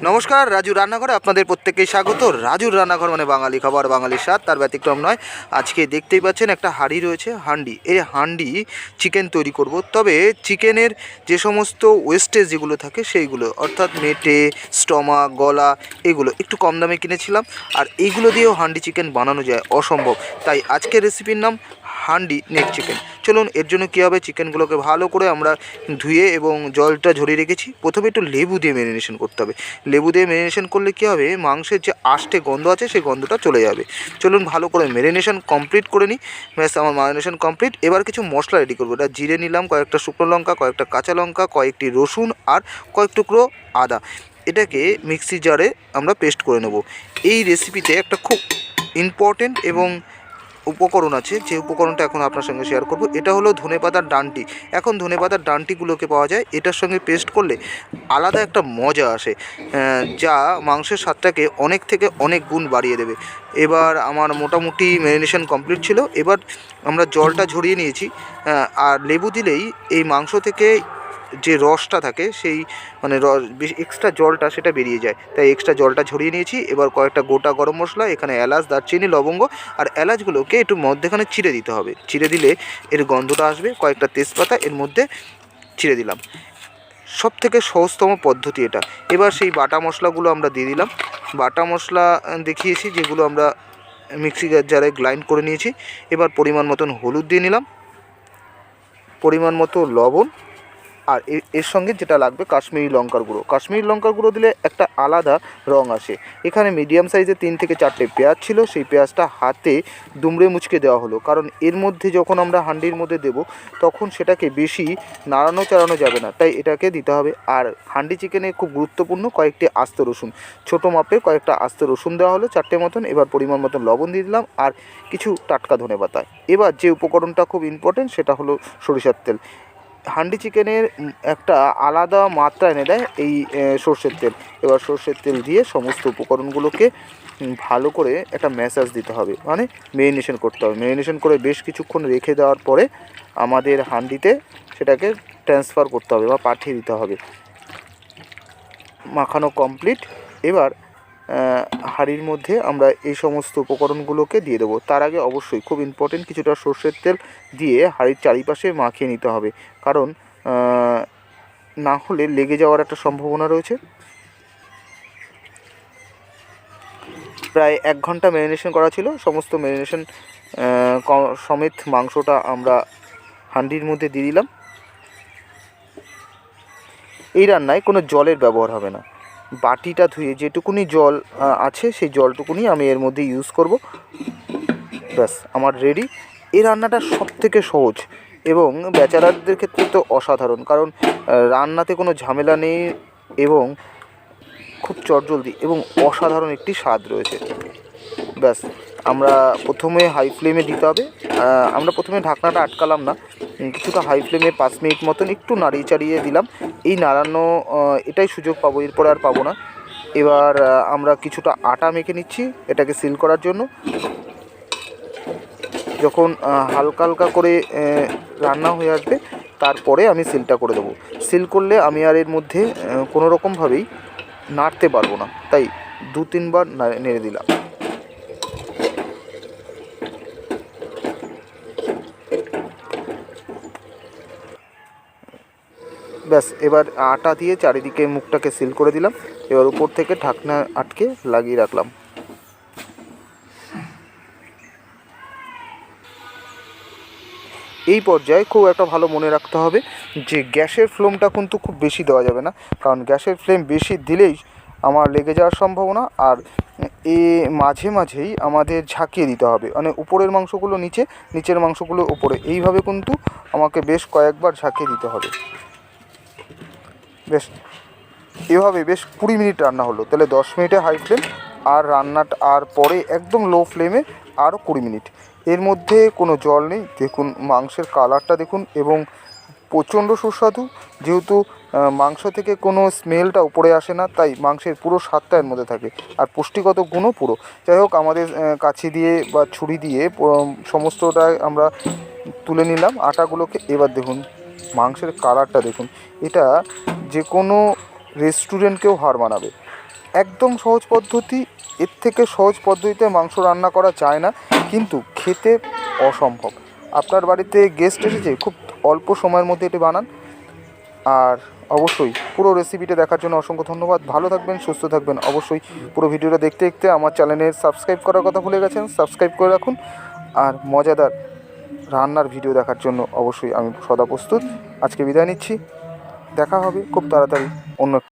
নমস্কার রাজু রান্নাঘরে আপনাদের প্রত্যেককেই স্বাগত। রাজুর রান্নাঘর মানে বাঙালি খাবার বাঙালির স্বাদ, তার ব্যতিক্রম নয়। আজকে দেখতেই পাচ্ছেন একটা হাঁড়ি রয়েছে হান্ডি এই হান্ডি চিকেন তৈরি করব। তবে চিকেনের যে সমস্ত ওয়েস্টেজ যেগুলো থাকে সেইগুলো, অর্থাৎ মেটে স্টমা গলা, এগুলো একটু কম দামে কিনেছিলাম। আর এইগুলো দিয়েও হান্ডি চিকেন বানানো যায় অসম্ভব। তাই আজকের রেসিপির নাম হান্ডি নেক চিকেন। চলুন, এর জন্য কী হবে? চিকেনগুলোকে ভালো করে আমরা ধুয়ে এবং জলটা ঝরিয়ে রেখেছি। প্রথমে একটু লেবু দিয়ে ম্যারিনেশন করতে হবে। লেবু দিয়ে ম্যারিনেশন করলে কী হবে? মাংসের যে আষ্টে গন্ধ আছে, সেই গন্ধটা চলে যাবে। চলুন, ভালো করে ম্যারিনেশন কমপ্লিট করে নিই। ব্যাস, আমার ম্যারিনেশন কমপ্লিট এবার কিছু মশলা রেডি করব। এটা জিরে নিলাম, কয়েকটা শুকনো লঙ্কা, কয়েকটা কাঁচা লঙ্কা, কয়েকটি রসুন আর কয়েক টুকরো আদা। এটাকে মিক্সি জারে আমরা পেস্ট করে নেব। এই রেসিপিতে একটা খুব ইম্পর্টেন্ট এবং উপকরণ আছে, যে উপকরণটা এখন আপনার সঙ্গে শেয়ার করব, এটা হলো ধনেপাতার ডান্টি। এখন ধনেপাতার ডান্টিগুলোকে পাওয়া যায়, এটার সঙ্গে পেস্ট করলে আলাদা একটা মজা আসে যা মাংসের স্বাদটাকে অনেক থেকে অনেক গুণ বাড়িয়ে দেবে। এবার আমার মোটামুটি ম্যারিনেশন কমপ্লিট ছিল, এবার আমরা জলটা ঝরিয়ে নিয়েছি আর লেবু দিলেই এই মাংস থেকে যে রসটা থাকে, সেই মানে রস এক্সট্রা জলটা সেটা বেরিয়ে যায়। তাই এক্সট্রা জলটা ঝরিয়ে নিয়েছি, এবার কয়েকটা গোটা গরম মশলা, এখানে এলাচ, দারচিনি, লবঙ্গ, আর এলাচগুলোকে একটু মধ্যেখানে চিড়ে দিতে হবে। চিড়ে দিলে এর গন্ধটা আসবে, কয়েকটা তেজপাতা এর মধ্যে চিড়ে দিলাম। সব থেকে সহজতম পদ্ধতি এটা। এবার সেই বাটা মশলাগুলো আমরা দিয়ে দিলাম। বাটা মশলা দেখিয়েছি, যেগুলো আমরা মিক্সি জারে গ্রাইন্ড করে নিয়েছি। এবার পরিমাণ মতন হলুদ দিয়ে নিলাম। পরিমাণ মতো লবণ আর এর সঙ্গে যেটা লাগবে কাশ্মীরি লঙ্কার গুঁড়ো। কাশ্মীরি লঙ্কার গুঁড়ো দিলে একটা আলাদা রং আসে। এখানে মিডিয়াম সাইজের তিন থেকে চারটে পেঁয়াজ ছিল, সেই পেঁয়াজটা হাতে দুমড়ে মুচকে দেওয়া হলো। কারণ এর মধ্যে যখন আমরা হান্ডির মধ্যে দেব, তখন সেটাকে বেশি নাড়ানো চাড়ানো যাবে না। তাই এটাকে দিতে হবে। আর হান্ডি চিকেনে খুব গুরুত্বপূর্ণ কয়েকটি আস্ত রসুন। ছোটো মাপের কয়েকটা আস্ত রসুন দেওয়া হলো চারটে মতন। এবার পরিমাণ মতন লবণ দিয়ে দিলাম আর কিছু টাটকা ধনে পাতা এবার যে উপকরণটা খুব ইম্পর্টেন্ট সেটা হলো সরিষার তেল। হান্ডি চিকেনের একটা আলাদা মাত্রা এনে দেয় এই সর্ষের তেল। এবার সর্ষের তেল দিয়ে সমস্ত উপকরণগুলোকে ভালো করে একটা ম্যাসাজ দিতে হবে। মানে মেরিনেশন করতে হবে। মেরিনেশন করে বেশ কিছুক্ষণ রেখে দেওয়ার পরে আমাদের হান্ডিতে সেটাকে ট্রান্সফার করতে হবে বা পাঠিয়ে দিতে হবে। মাখানো কমপ্লিট। এবার হাঁড়ির মধ্যে আমরা এই সমস্ত উপকরণগুলোকে দিয়ে দেবো। তার আগে অবশ্যই খুব ইম্পর্টেন্ট কিছুটা সর্ষের তেল দিয়ে হাঁড়ির চারিপাশে মাখিয়ে নিতে হবে। কারণ না হলে লেগে যাওয়ার একটা সম্ভাবনা রয়েছে। প্রায় এক ঘণ্টা ম্যারিনেশন করা ছিল। সমস্ত ম্যারিনেশন সমেত মাংসটা আমরা হান্ডির মধ্যে দিয়ে দিলাম। এই রান্নায় কোনো জলের ব্যবহার হবে না। বাটিটা ধুয়ে যেটুকুনি জল আছে সেই জলটুকুনি আমি এর মধ্যে ইউজ করব। ব্যাস, আমার রেডি এই রান্নাটা সব থেকে সহজ এবং ব্যাচেলারদের ক্ষেত্রে তো অসাধারণ, কারণ রান্নাতে কোনো ঝামেলা নেই এবং খুব চটজলদি এবং অসাধারণ একটি স্বাদ রয়েছে। ব্যাস, আমরা প্রথমে হাই ফ্লেমে দিতে হবে। আমরা প্রথমে ঢাকনাটা আটকালাম না। কিছুটা হাই ফ্লেমে পাঁচ মিনিট মতন একটু নাড়িয়ে চাড়িয়ে দিলাম। এই নাড়ানো এটাই সুযোগ পাবো, এরপরে আর পাবো না। এবার আমরা কিছুটা আটা মেখে নিচ্ছি এটাকে সিল করার জন্য। যখন হালকা হালকা করে রান্না হয়ে আসবে, তারপরে আমি সিলটা করে দেবো। সিল করলে আমি আর এর মধ্যে কোনো রকমভাবেই নাড়তে পারব না। তাই দু তিনবার নেড়ে দিলাম। ব্যাস, এবার আটা দিয়ে চারিদিকে মুখটাকে সিল করে দিলাম, এবার উপর থেকে ঢাকনা আটকে লাগিয়ে রাখলাম। এই পর্যায়ে খুব একটা ভালো মনে রাখতে হবে যে গ্যাসের ফ্লেমটা কিন্তু খুব বেশি দেওয়া যাবে না, কারণ গ্যাসের ফ্লেম বেশি দিলেই আমার লেগে যাওয়ার সম্ভাবনা আর এ মাঝে মাঝেই আমাদের ঝাঁকিয়ে দিতে হবে। মানে উপরের মাংসগুলো নিচে, নিচের মাংসগুলো উপরে। এইভাবে কিন্তু আমাকে বেশ কয়েকবার ঝাঁকিয়ে দিতে হবে। বেশ, এভাবে বেশ কুড়ি মিনিট রান্না হলো। তাহলে দশ মিনিটে হাই ফ্লেম আর রান্নাটা, আর পরে একদম লো ফ্লেমে আরও কুড়ি মিনিট। এর মধ্যে কোনো জল নেই। দেখুন, মাংসের কালারটা দেখুন এবং প্রচণ্ড সুস্বাদু। যেহেতু মাংস থেকে কোনো স্মেলটা উপরে আসে না, তাই মাংসের পুরো স্বাদটা এর মধ্যে থাকে। আর পুষ্টিগত গুণও পুরো। যাই হোক, আমাদের কাছি দিয়ে বা ছুরি দিয়ে সমস্তটা আমরা তুলে নিলাম। আটাগুলোকে এবার দেখুন। মাংসের কালারটা দেখুন। এটা যে কোনো রেস্টুরেন্টকেও হার মানাবে। একদম সহজ পদ্ধতি, এর থেকে সহজ পদ্ধতিতে মাংস রান্না করা যায় না, কিন্তু খেতে অসম্ভব। আপনার বাড়িতে গেস্ট এসেছে, খুব অল্প সময়ের মধ্যে এটি বানান। আর অবশ্যই পুরো রেসিপিটা দেখার জন্য অসংখ্য ধন্যবাদ। ভালো থাকবেন, সুস্থ থাকবেন। অবশ্যই পুরো ভিডিওটা দেখতে দেখতে আমার চ্যানেলে সাবস্ক্রাইব করার কথা ভুলে গেছেন সাবস্ক্রাইব করে রাখুন। আর মজাদার রান্নার ভিডিও দেখার জন্য অবশ্যই আমি সদা প্রস্তুত। আজকে বিদায় নিচ্ছি। দেখা হবে খুব তাড়াতাড়ি অন্য